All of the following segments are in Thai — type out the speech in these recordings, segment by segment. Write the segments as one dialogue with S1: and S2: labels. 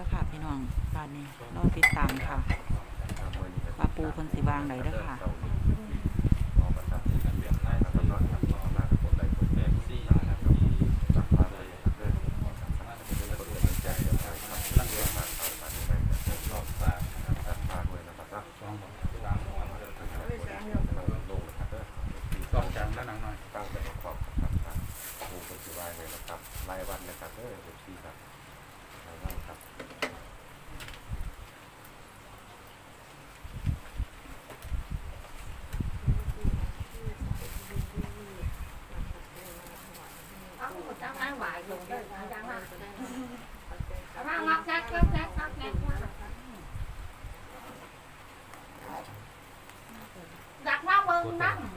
S1: บ้านนี้รอติดตามค่ะปลาปูเพิ่นสิวางไหนเด้อค่ะ
S2: สองจานแล้วหนังหน่อย
S3: ตั้งแต่ประกอบครับครับครูปัจจุบันเลยนะครับรายวันนะครับเออเอฟซีครับ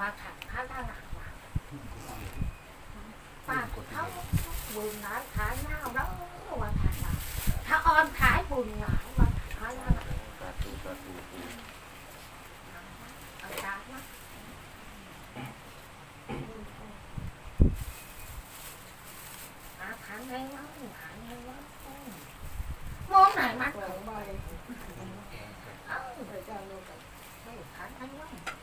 S3: มา
S4: ขัดข้าด้านหลังม
S3: ป้าเขา
S4: บุญหลาขาหน้าแล้ววันขายหน้าถ้า
S3: อ
S4: อนขายบุญหลานวันขายหน้าเอาตามาหน้องขันมองไหนมาดหลงไปเอ้าไปเจ้าโลกไปขันให้มั้ง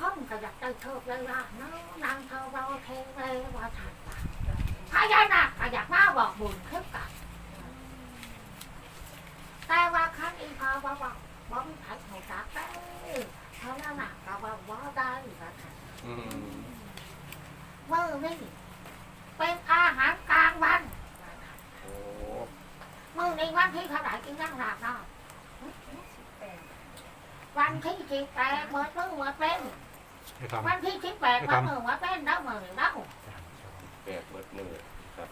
S4: ยอืมดีใจคักนะถามว่าพอเออ không có giặt tay thơ lên ra nó đang thơ rau thêm lên qua thành là hai gia nè cả giặt má bọt buồn khép cả ta qua khát y phao bao bao bóng phải thầu cả cái thơ nó nè cả bao bó đây và thành
S3: อืม
S4: mơ đi bên a hãng càng văn
S3: โอ้
S4: mơ đi văn thi thao đại kinh năng lạc đó văn thi chị tè mệt mơ mệt bên
S2: ให้ทำ
S4: วันที่สิบแปด วันหนึ่งวันเป็นแล้วมือแล้ว
S3: แปดเบิดมือครับ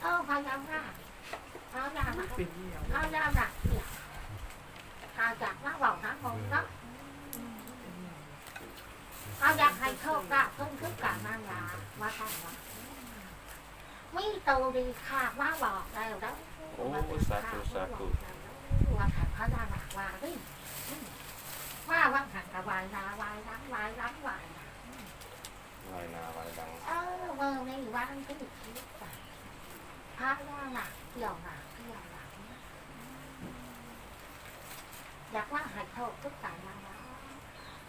S4: เออพยายามนะพยายามนะพยายามนะเนี่ยหาจากนักบอกนักมงนะเอาอยากให้โชคลาภเพิ่มขึ้นกับนางยามาทำวะมีตัวดีค่ะมาบอกแล้วแล้ว
S3: โอ้สาธุสาธุ
S4: ว่าขันพระดาหนักว่าดิว่าว่าขันกระวายนาวายล้างวายล้างวายนะ
S3: ลายนาวายดัง
S4: เออเมื่อในวันที่คิดไปพระว่าหนักเกี่ยวหนักเกี่ยวหนักอยากว่าให้โทษทุกการมาแล้ว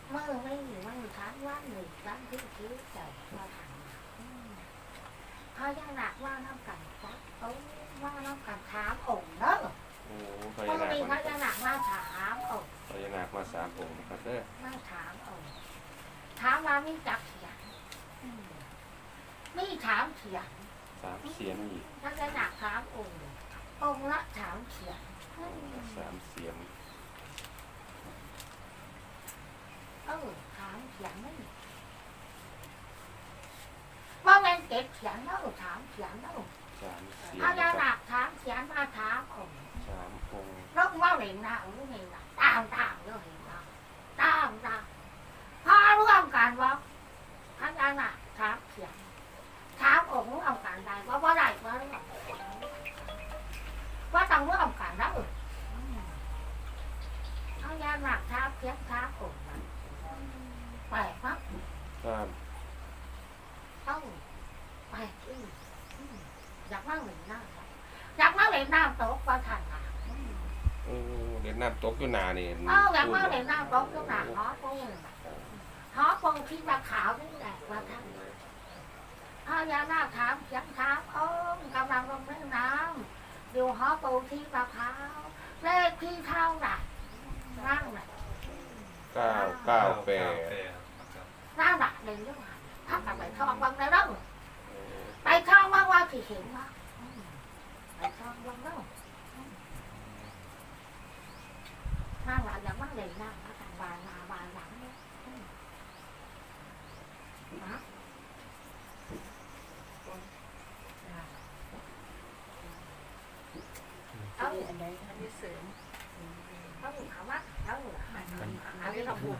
S4: เมื่อไม่มีวันค้างว่าหนึ่งครั้งที่คิดใจว่าทำพระยาหนักว่าน้ำกันจักโอ้ว่าน้ำกันถามองค์เนอะ
S3: โอ้พ
S4: เมื่
S3: ญา
S4: อ
S3: นา
S4: มี
S3: ค
S4: พระยาหนักมาถามองค์
S3: พญานาคมาสามองค์นะครับเด้อ
S4: มาถามองค์ถามว่ามีจักเสียงอืม มีถามเสียง
S3: สามเสียงอีก
S4: พระยาหนักถามองค์องค์ละถามเสียงอืม
S3: สามเสียง
S4: เออถามเสียงไม่ว่าแม่นเก็บเสียงแล้วถามเสียงแล้ว
S3: สามเสียง
S4: พระยา
S3: นะ
S4: ห
S3: ครั
S4: นั
S3: บ
S4: กถามเสียงมาถามองค์
S3: สามองค์
S4: นกว่าเหล่งนาอุ้งเห็นนะตามตามก็เห็นนะตามตามพอร่วมกันว่าพระยาหนักถามเสียงถามองค์ร่ ว่าว่าได้ว่าร่วมว่าต้องร่วมกันนะเอออืมพระยาหนักถาเสียงถามองค์นะแปลกมาก
S3: ครับ
S4: เอ้าแปลกอีกอืมอยากมาเหล่งนาอยากมาเหล่งน้ำตกว่าทันนะ
S3: เด็ดน้ำตกอยู่นานี่
S4: เอออยากมาเหล่งน้ำตกก็หนาฮอปูฮอปูที่มาขาวนี่แหละว่าทัน พญานาคถามเสียงถามโอ้กำลังลงเล่นน้ำอยู่ฮอปูที่มะพร้าวเลขที่เท่าไหร่นั่งน่ะ
S3: เก้าเก้าแปด
S4: นั่งน่ะเดินด้วยถ้ากลับไปทองบางในร่องไปทองบางว่าที่เห็นว่าไปทองบางร่องนั่งหลังอย่างว่าเลยนั่งมาทางบานมาบานหลังเนี่ยนะเอั
S5: นใดอันนี้เสริม
S4: เขาถามว่าเขาอัน
S5: อันนี้ทำบุญ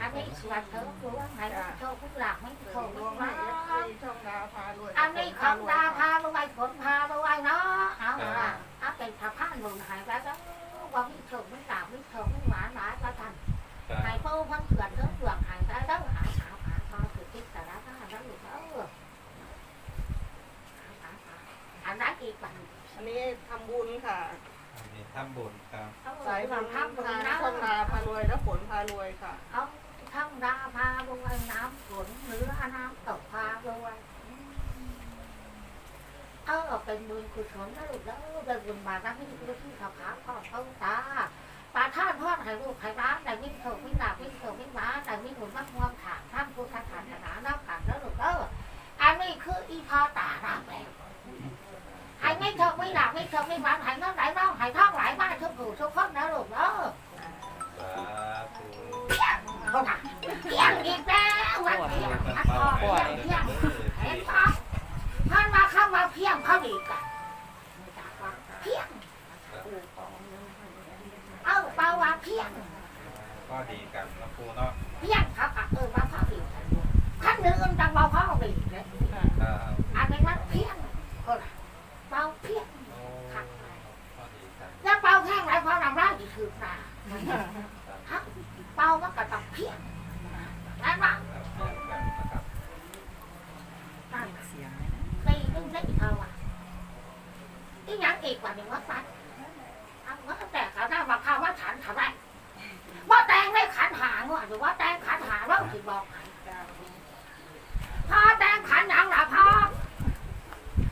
S4: อันนี้สวนเธอรู้ว่าไงโชคทุกหลักไม่โชค
S5: ร
S4: ทุ
S5: ว
S4: ก
S5: ม
S4: หลัก
S5: ช่องดาพารวย
S4: อันนี้ของดาพาด้วยผลพาด้วยเนาะเอาละเอาเป็นพระพานหนุนหายไปแล้วว่าไม่โชคไม่หลับไม่โชคไม่หวานหลายก็ทันหายเป้าพันเขื่อนเรื่องเรื่องหายไปแล้วหายหาหาพอถือทิศแต่ละท่าแล้วอยู่เอออันนั้นอีกแบบ
S5: อันนี้ทำบุญค่ะ
S6: อันนี้ทำบุญครับ
S5: สายบุญ
S4: ทำบุญ
S5: ค่ะ
S4: นะ
S5: ช่องดาวพารวยและผลพารวยค่ะ
S4: เอาทำดาพาด้วยน้ำฝนหรือน้ำตกพาด้วยเออเป็นบุญกุศลนะลูกแล้ว เป็นบุญบาปนะที่ที่ที่เขาขาพ่อเขาตาปลาท่านพ่อให้ลูกให้ร้านแต่วิ่งโถวิ่งดาบวิ่งโถวิ่งม้าแต่วิ่งหุ่นมักงวงถาท่านผู้ทักษะนานับกันแล้วหลูกเอออันนี้คืออีพอตาดาแล้วให้ไม่โถไม่ดาบไม่โถไม่ม้าให้น้องไหลน้องให้ท้องไหลมานทุกผู้ทุกคนนะลูกเออ
S6: สาธุ
S4: เขาถามเพียงอีกแล้ววันเพียงพัดพอเพียงเพียงเห็นปะท่านมาเข้ามาเพียงเขาดีกันเพียงเอ้าเปล่าว่าเพียง
S6: ก็ดีกันนะครูเนาะ
S4: เพียงเขาก็เออว่าเขาดีกันขั้นหนึ่งจังเบาเขาดีเลย
S6: ครับ
S4: อันนี้มันเพียงเขาล่ะเบาเพียง
S6: โอ้ก็ดีกัน
S4: แล้วเบาแค่ไหนพอนำร่างอีกคือตาฮะเบามันก็ต้องเพียงนั่นว่า
S6: ครับเรียนกันนะครับ
S1: เสียงเลยนะ
S4: ตีนึงได้อีกเอาอะอีหยังอีกกว่านี้ว่าปัดเอาว่าแต่เขาได้มาข้าวว่าฉันทำไมว่าแตงได้ขันหางว่ะหรือว่าแตงขันหาเราถึงบอกให้พอแตงขันหยังล่ะพ่อ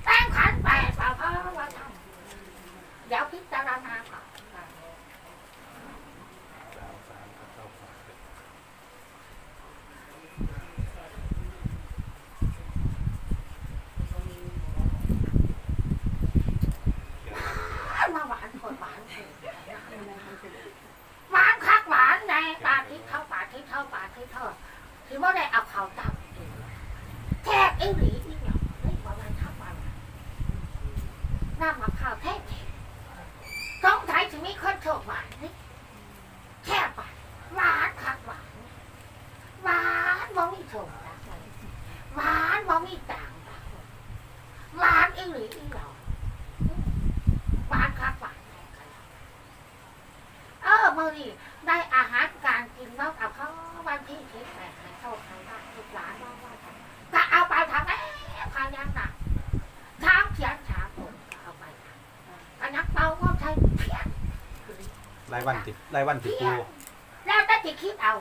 S4: แตงขันแปดป่ะพ่อว่าทำเดี๋ยวพิจารณาก่อน
S2: ดาวสามกับเก้าฝา
S4: มาหวานคนหวานคนหวานคักหวานไงปลาที่เข้าปลาที่เข้าปลาที่เข้าที่ว่าได้เอาเขาจับแทกไอ้หลีนี่เนาะเฮ้ยว่ามันทับมันน้ำมาวแท้ๆต้องใช้ ถึงมีคนโชคหวานนี่แค่ปลาหวานคักหวานหวานว่ามีโชคนะหวานว่ามีต่างนะหวานไอ้หลีนี่เนาะ บ้านคักบ้านแม่กันแล้วเออมื่อนี้ได้อาหารการกินแล้วกับเขาวันที่คิดแต่ให้โชคให้ได้ทุกร้านว่าว่าทำก็เอาไปทำเอ๊ะพายังหนักช้างเขียนช้างผมก็เอาไปทำกันนักเป่าว่าใช้เพียน
S2: ราย วันติดรายวันติดปู
S4: แล้วแต่จะคิดเอา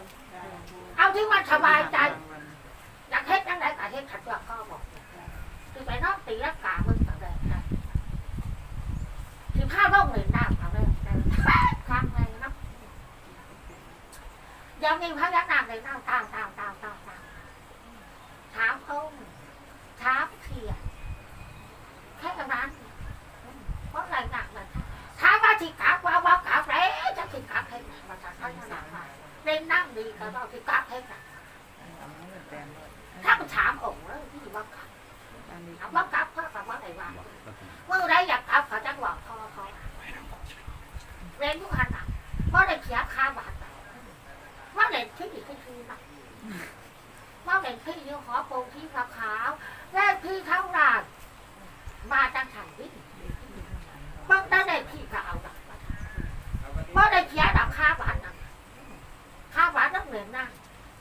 S4: เอาที่มันสบายใจอยากเฮ็ดยังไงก็เฮ็ดขัดว่าก็บอกคือไปนอกตีรักกามึงต่างแดนนะที่ผ้าร่องเหม็นน้ำต่างแดนครั้งเลยนะยังมีพระยักษ์นางเลยน้ำตามตามตามตามตามถามองค์ถามเทียนแค่นั้นเพราะอะไรหนักเลยถามว่าที่กลับว่าว่ากลับแล้วจะที่กลับให้มาจากท่านหนักมา เล่นนั่งดีก็ต้องที่กลับให้หนัก
S1: เอามาเลยแปลงเลย
S4: ถ้ามันถามองค์แล้วที่ว่ากลับ
S1: อันนี้
S4: ถามว่ากลับเพราะคำว่าอะไรวะเมื่อไรอยากกลับเขาจะบอกพ่อเขาเรียนทุกขนาดว่าได้เสียค่าบาทว่าเด็กที่ดีที่คือนะว่าเด็กที่อยู่หอปูที่ขาวขาวเลขที่เท่าไหร่มาจังฉันวิ่งบางได้เด็กที่ก็เอาดักว่าได้เสียดับค่าบาทนะค่าบาทต้องเหรียญนะ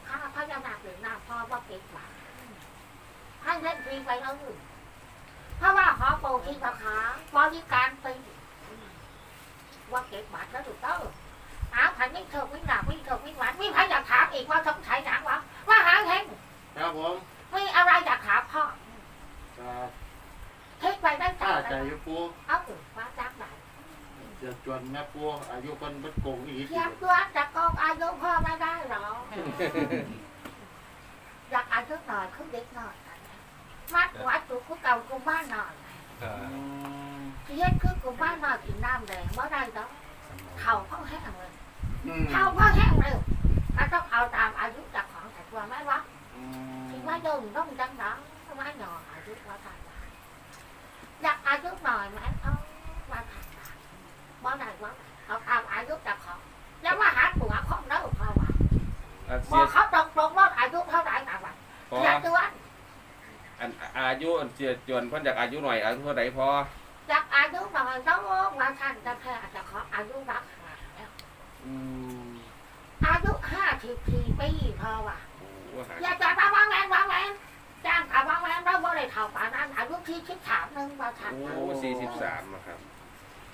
S4: ค่าพระยานาคเหรียญนะพ่อว่าเก็บบาทให้เล่นฟรีไปแล้วหนึ่งเพราะว่าหอโปรที่ราคาบริการฟรีว่าเก็บบัตรแล้วถูกต้องหาพันไม่เถอะไม่หนาไม่เถอะไม่หวานไม่ใครอยากถามอีกว่าสงสัยหนังวะว่าหาเฮง
S3: ครับผม
S4: มีอะไรอยากถามพ่อ
S3: ครับ
S4: เทคไปได้ใจ
S3: ป้า
S4: ไห
S3: ใจ
S4: ม
S3: อยู่ปู
S4: เอาถึงว่าจักไหน
S3: เดือดจวนแม่ปูอายุคนเบัดโกงอีก
S4: เทียบตัวจะก องอายุพ่อไม่ได้หรออยากอายุหน่อยขึ้นเด็กหน่อยมัดวัดตัวกูเก่ากูบ้านหน่อย
S6: ครับ
S4: เทียบคือกูบ้านหน่อยกินน้ำแดงเมื่อได้แล้วเข่าเขาแห้งเลย
S3: อืม
S4: เท่าก็แห้งเร็วก็ต้องเอาตามอายุจากของแต่ตัวไม่วะ
S3: อืม
S4: ที่ว่าโยมต้องจังดังไม่หน่ออายุว่าทานได้อยากอายุหน่อยไหมเอาว่าทานได้บ่ว่าเอาตามอายุจะขอแล้วว่าหาตัวของเด้อเพราะว่า
S3: อะ
S4: บ
S3: เสี
S4: อยกเขาตรงตรงๆว่าอายุเท่าไหร่ต่างวัน
S3: พอ
S4: อยากดูว่า
S3: อันอายุอันเสียจวนเพิ่นอยากอายุหน่อยอายุเท่าไหร่พอ
S4: อยากอายุหน่อยต้องว่าท่านจะแค่จะขออายุรักษาแล้ว
S3: อืม
S4: อายุห้าสิบสี่ปีเพราะว่า
S3: โอ้หา
S4: อย่าจะมาวางแหวนวางแหวนจ้างกับวางแหวนเราบ่ได้เท่าป่านนั้นอายุที่คิดถามหนึ่งว่าท่าน
S3: โอ้สี่สิบสามอะครับ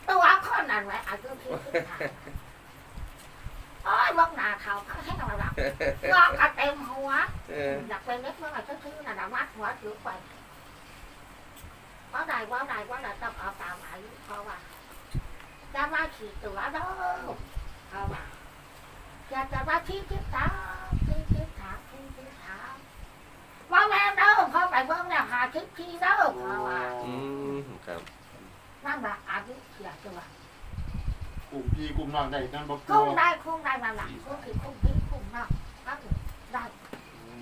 S4: ตัวคนนั้นไว้อายุที่คิดถามโอ้ยลงหนาเขาเขาให้เราหลับง อกกระเต็มหัว
S3: เออ
S4: อยากเป็นเล็กเมื่อไหร่ก็ชื่อน่ะนะมัดหัวถือไปว่าใดว่าใดว่าใดต้องเอาตามอายุเพราะว่าจะมาขี่ตัวเด้อเพราะว่าอยากจะมาที่คิดถามที่คิดถามที่คิดถามว่าแม่เด้อเขาไปเบิ่งเนี่ยหาทิพย์ที่เด้อเพราะว่า
S3: อืมครับ
S4: นั่นแหละอายุเสียตัว
S2: กลุ่มพี่กลุ่มน้องได้นั่นบ่ปู
S4: คุ้มได้คุ้มได้มาหลังคุ้มคือคุ้มพี่คุ้มนอกก็คือได้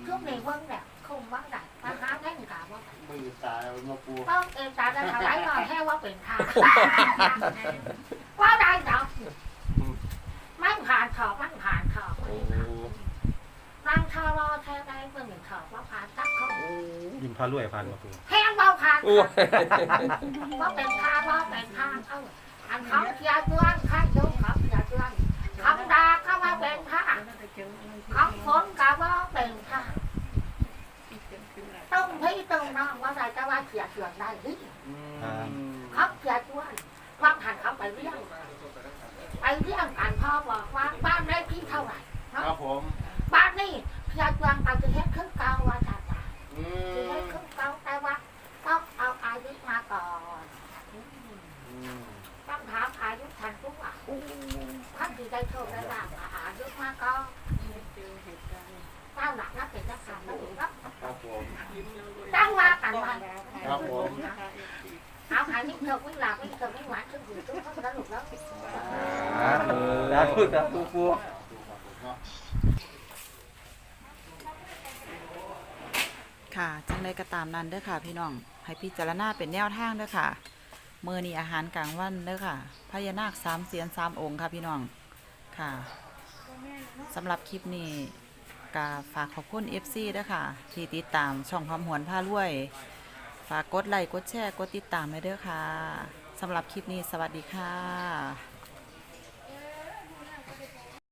S4: ช่วงนี้เบิ่งเนี่ยคุ้มบ้างได้มาหาแท่งกาว่า
S2: มือตายมาปู
S4: ต้องเองตาจะถวายหน่อยแค่ว่าเป็นทางว่าได้ดอกไม่ผ่านขอบไม่ผ่านขอบ
S3: โอ้
S4: นั่งชะลอแท้ได้เพื่อนหนึ่งขอบว่าผ่านจักเขา
S2: ยิมพารวยพันมาปู
S4: แห้งเบาผ่าน
S3: โอ้ย
S4: ว่าเป็นทางว่าเป็นทางเอออันเขาเสียเดือนข้าจุกเขาเสียเดือนคำดาก็ว่าเป็นทางคำฝนก็ว่าเป็นทางต้องพี่ต้องน้องว่าใดก็ ว่าเสียเสือกได้ที่เขาเสียด้วยว่างหันเขาไปเรียงไปเรียงกันพ่อบอกว่าบ้านเลขที่เท่าไหร่
S2: ครับผม
S4: บ้านนี่เสียจวงไปจะเฮ็ดขึ้นเก่าว่าจัดว่า
S2: อื
S4: จะเฮ็ดขึ้นเก่าแต่ว่าต้องเอาอายุมาก่อนต้องถามอายุทันทุกอะท่านที่ได้โชคได้ลาภอายุมาก่อนเจ้าหลักนักเป็นนักการไม่ถูกรับ
S2: ครับผม
S4: ตั้งว่ากันว่า
S2: ครับผม
S4: เอาหายิ่เธอไม่หลับไม่เธอไม่หวานทุกอยู่ทุกคนสนุกแล้ว
S2: สาธุสาธุปู
S1: ค่ะจังใดก็ตามนั้นเด้อค่ะ พี่น้องให้พิจารณาเป็นแนวทางเด้อค่ะมื้อนี้อาหารกลางวันเด้อค่ะพญานาคสามเสียนสามองค์ค่ะพี่น้องค่ะสำหรับคลิปนี้ กาฝากขอบคุณ FC ด้อค่ะ ที่ติดตามช่องความหวนผ้ารวยฝากกดไลค์กดแชร์กดติดตามไว้เด้อค่ะสำหรับคลิปนี้สวัสดีค่ะ